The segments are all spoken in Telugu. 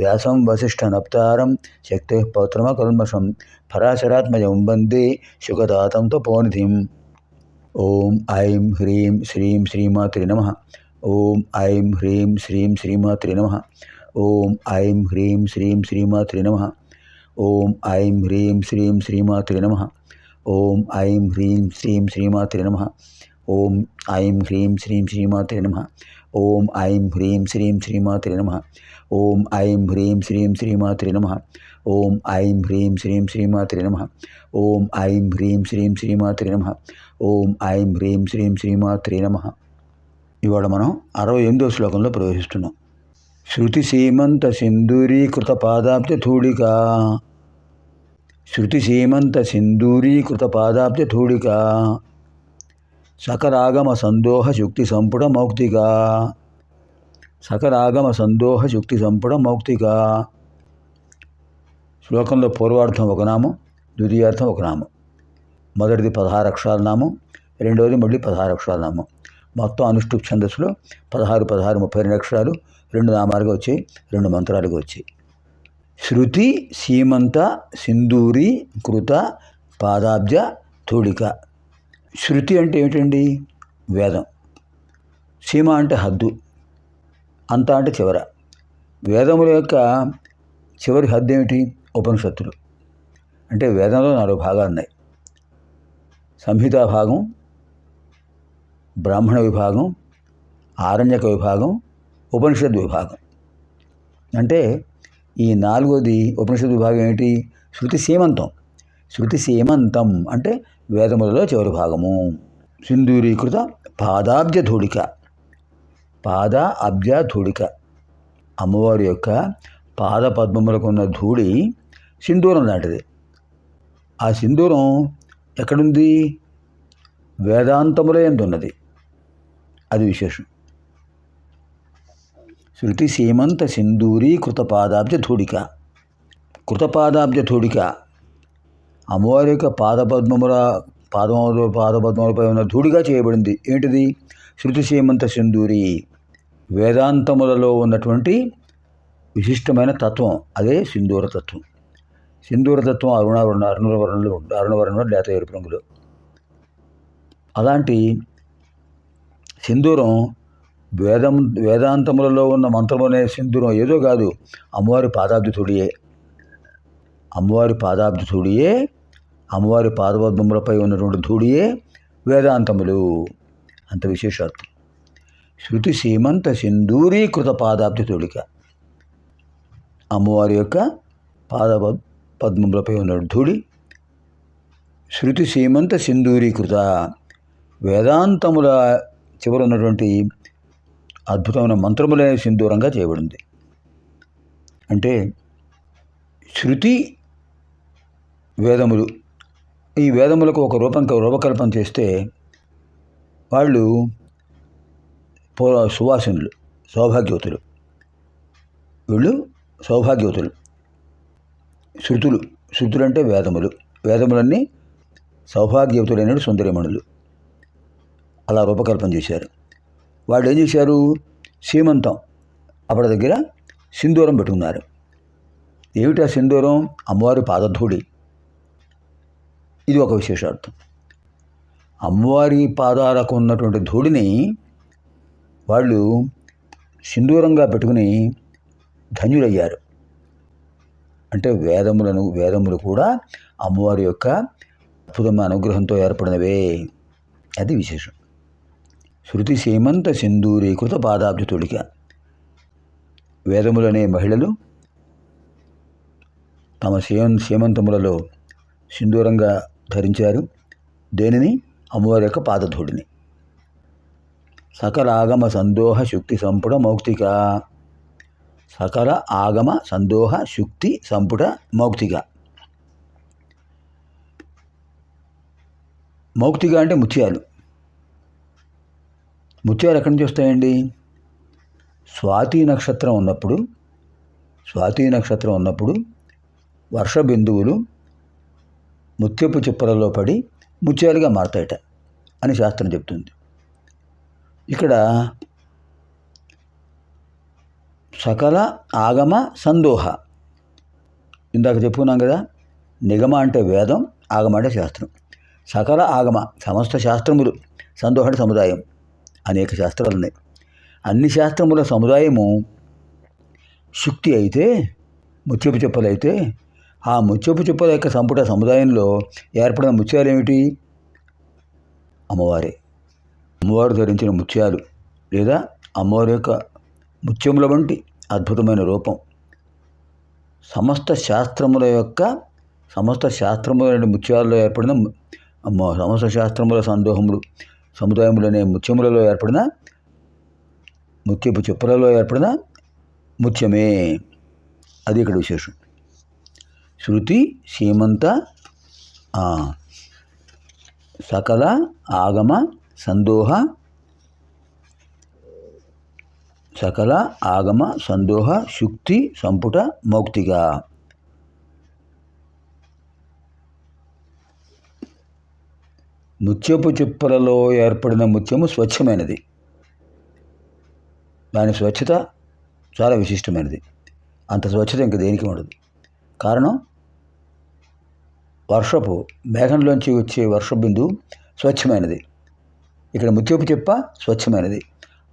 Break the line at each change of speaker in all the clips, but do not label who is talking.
व्यासं शक्ति पौत्रम पौत्रमकल्मषं फराशरात्मजं वंदे सुखदात तपोनिधि ओं ऐं ह्रीं श्रीं श्रीमात्रि नम। ओं ऐं ह्रीं श्रीं श्रीमात्रि नम। ओं ऐं ह्रीं श्रीं श्रीमात्रि नम। ओं ऐं ह्रीं श्रीं श्रीमात्रि नम। ओं ऐं ह्रीं श्रीं श्रीमात्रि नम। ओं ऐं ह्रीं श्रीं श्रीमात्रि नमः। ఓం ఐం హ్రీం శ్రీం శ్రీమాత్రి నమ. ఓం ఐం హ్రీం శ్రీం శ్రీమాత్రి నమ. ఓం ఐం హ్రీం శ్రీం శ్రీమాత్రి నమ. ఓం ఐం హ్రీం శ్రీం శ్రీమాత్రి నమ. ఓం ఐం హ్రీం శ్రీం శ్రీమాత్రి నమ. ఇవాళ మనం అరవై ఎనిమిదో శ్లోకంలో ప్రవేశిస్తున్నాం. శృతి సీమంత సింధూరీకృత పాదాబ్జ ధూళిక. శృతి సీమంత సింధూరీకృత పాదాబ్జ ధూళిక. సకరాగమ సందోహ శుక్తి సంపుట మౌక్తిక సకరాగమ సందోహ శుక్తి సంపుట మౌక్తిక శ్లోకంలో పూర్వార్థం ఒక నామం ద్వితీయార్థం ఒక నామం. మొదటిది పదహారు అక్షరాల నామం రెండవది మళ్ళీ పదహారు అక్షరాల నామం. మొత్తం అనుష్ఠుప్ ఛందస్సులో పదహారు పదహారు ముప్పై రెండు అక్షరాలు రెండు నామాలుగా వచ్చాయి రెండు మంత్రాలుగా వచ్చాయి. శృతి సీమంత సింధూరి కృత పాదాబ్జ తూడిక శృతి అంటే ఏమిటండి? వేదం. సీమ అంటే హద్దు అంత అంటే చివర. వేదముల యొక్క చివరి హద్దు ఏమిటి? ఉపనిషత్తులు. అంటే వేదంలో నాలుగు భాగాలు ఉన్నాయి. సంహితా భాగం బ్రాహ్మణ విభాగం ఆరణ్యక విభాగం ఉపనిషద్ విభాగం. అంటే ఈ నాలుగోది ఉపనిషద్ విభాగం ఏమిటి? శృతి సీమంతం. శృతి సీమంతం అంటే వేదములలో చివరి భాగము. సింధూరీకృత పాదాబ్జ ధూళిక పాద అబ్జ ధూళిక అమ్మవారి యొక్క పాద పద్మములకు ఉన్న ధూళి సింధూరం లాంటిది. ఆ సింధూరం ఎక్కడుంది? వేదాంతములో ఉన్నది అది విశేషం. శృతి సీమంత సింధూరీ కృతపాదాబ్జ ధూళిక కృతపాదాబ్జ ధూళిక అమ్మవారి యొక్క పాదపద్మముల పాదములు పాదపద్మములపై ఉన్న ధూడిగా చేయబడింది. ఏంటిది? శృతి సీమంత సింధూరి. వేదాంతములలో ఉన్నటువంటి విశిష్టమైన తత్వం అదే సింధూర తత్వం. సింధూర తత్వం అరుణావరణ అరుణవర్ణంలో అరుణవర్ణంలో లేత ఎరుపు రంగులో. అలాంటి సింధూరం వేదం వేదాంతములలో ఉన్న మంత్రమనే సింధూరం ఏదో కాదు. అమ్మవారి పాదాబ్దితుడియే అమ్మవారి పాదాబ్దితుడియే అమ్మవారి పాదపద్మములపై ఉన్నటువంటి ధూళియే వేదాంతములు. అంత విశేషార్థం. శృతి సీమంత సింధూరీకృత పాదాబ్ది తోడిక అమ్మవారి యొక్క పాద పద్మములపై ఉన్న ధూళి. శృతి సీమంత సింధూరీకృత. వేదాంతముల చివర ఉన్నటువంటి అద్భుతమైన మంత్రములే సింధూరంగా చేయబడింది. అంటే శృతి వేదములు ఈ వేదములకు ఒక రూపం రూపకల్పన చేస్తే వాళ్ళు పూర్వ సువాసినులు సౌభాగ్యవతులు. వీళ్ళు సౌభాగ్యవతులు. శృతులు శృతులు అంటే వేదములు. వేదములన్నీ సౌభాగ్యవతులైన సుందరిమణులు. అలా రూపకల్పన చేశారు. వాళ్ళు ఏం చేశారు? సీమంతం. అప్పటి దగ్గర సింధూరం పెట్టుకున్నారు. ఏమిటి ఆ సింధూరం? అమ్మవారి పాదధూళి. ఇది ఒక విశేషార్థం. అమ్మవారి పాదాలకు ఉన్నటువంటి ధూళిని వాళ్ళు సింధూరంగా పెట్టుకుని ధన్యులయ్యారు. అంటే వేదములను వేదములు కూడా అమ్మవారి యొక్క అద్భుతమైన అనుగ్రహంతో ఏర్పడినవే. అది విశేషం. శృతి సీమంత సింధూరీకృత పాదాబ్జ తొలిక వేదములనే మహిళలు తమ సీమ సీమంతములలో సింధూరంగా ధరించారు. దేనిని? అమ్మవారి యొక్క పాదధూడిని సకల ఆగమ సందోహ శుక్తి సంపుట మౌక్తిక. సకల ఆగమ సందోహ శుక్తి సంపుట మౌక్తిక. మౌక్తిక అంటే ముత్యాలు. ముత్యాలు ఎక్కడి నుంచి వస్తాయండి? స్వాతి నక్షత్రం ఉన్నప్పుడు స్వాతి నక్షత్రం ఉన్నప్పుడు వర్ష బిందువులు ముత్యపు చిప్పలలో పడి ముత్యాలుగా మారతాయట అని శాస్త్రం చెప్తుంది ఇక్కడ సకల ఆగమ సందోహ. ఇందాక చెప్పుకున్నాం కదా నిగమ అంటే వేదం ఆగమ అంటే శాస్త్రం. సకల ఆగమ సమస్త శాస్త్రములు సందోహ అంటే సముదాయం అనేక శాస్త్రాలు ఉన్నాయి. అన్ని శాస్త్రముల సముదాయము శుక్తి అయితే ముత్యపు చెప్పలైతే ఆ ముత్యపు చెప్పల యొక్క సంపుట సముదాయంలో ఏర్పడిన ముత్యాలు ఏమిటి అమ్మవారే. అమ్మవారు ధరించిన ముత్యాలు లేదా అమ్మవారి యొక్క ముత్యముల వంటి అద్భుతమైన రూపం. సమస్త శాస్త్రముల యొక్క సమస్త శాస్త్రముల ముత్యాలలో ఏర్పడిన అమ్మ సమస్త శాస్త్రముల సందోహములు సముదాయములనే ముత్యములలో ఏర్పడిన ముత్యపు చెప్పులలో ఏర్పడిన ముత్యమే. అది ఇక్కడ విశేషం. శృతి సీమంత ఆ, సకల ఆగమ సందోహ సకల ఆగమ సందోహ శుక్తి సంపుట మౌక్తిగా ముత్యపు చిప్పలలో ఏర్పడిన ముత్యము స్వచ్ఛమైనది. దాని స్వచ్ఛత చాలా విశిష్టమైనది. అంత స్వచ్ఛత ఇంక దేనికి ఉండదు. కారణం వర్షపు మేఘంలోంచి వచ్చే వర్షపు బిందువు స్వచ్ఛమైనది. ఇక్కడ ముత్యపు చెప్ప స్వచ్ఛమైనది.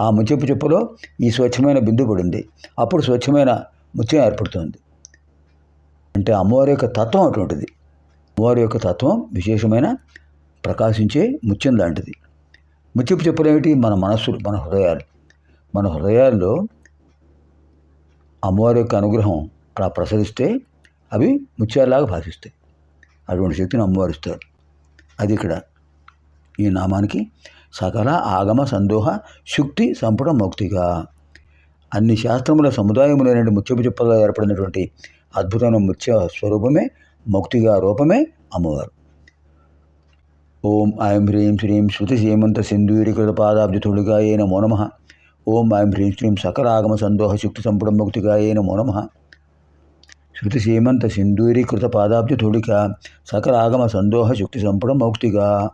ఆ ముత్యపు చెప్పలో ఈ స్వచ్ఛమైన బిందు పడింది. అప్పుడు స్వచ్ఛమైన ముత్యం ఏర్పడుతుంది. అంటే అమ్మవారి యొక్క తత్వం అటువంటిది. అమ్మవారి యొక్క తత్వం విశేషమైన ప్రకాశించే ముత్యం లాంటిది. ముత్యపు చెప్పులు ఏమిటి? మన మనస్సులు మన హృదయాలు. మన హృదయాల్లో అమ్మవారి యొక్క అనుగ్రహం అలా ప్రసరిస్తే అవి ముత్యాలలాగా భాషిస్తాయి. అటువంటి శక్తిని అమ్మవారు ఇస్తారు అది ఇక్కడ ఈ నామానికి సకల ఆగమ సందోహ శుక్తి సంపుట మౌక్తిగా అన్ని శాస్త్రముల సముదాయములైన ముత్యపు చెప్పలో ఏర్పడినటువంటి అద్భుతమైన ముత్య స్వరూపమే మౌక్తిగా రూపమే అమ్మవారు. ఓం ఐం హ్రీం శ్రీం శృతి సీమంత సింధూరీకృత పాదాబ్జతుడిగాయే అయిన మోనమ ఓం ఐం హ్రీం శ్రీం సకల ఆగమ సందోహ శుక్తి సంపుట ముక్తిగా అయిన మోనమ శృతి సీమంత సింధూరీకృత పాదాబ్ది పాదాబ్జతుడిక సకల ఆగమ సందోహ శుక్తి సంపుట మౌక్తిగా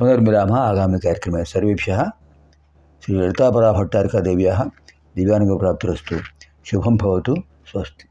పునర్మిరామ ఆగామి కార్యక్రమే సర్వేభ్య. శ్రీ లలితాపరా భట్టారికా దేవ్యా దివ్యానుగ ప్రాప్తిరస్తు. శుభం భవతు. స్వస్తి.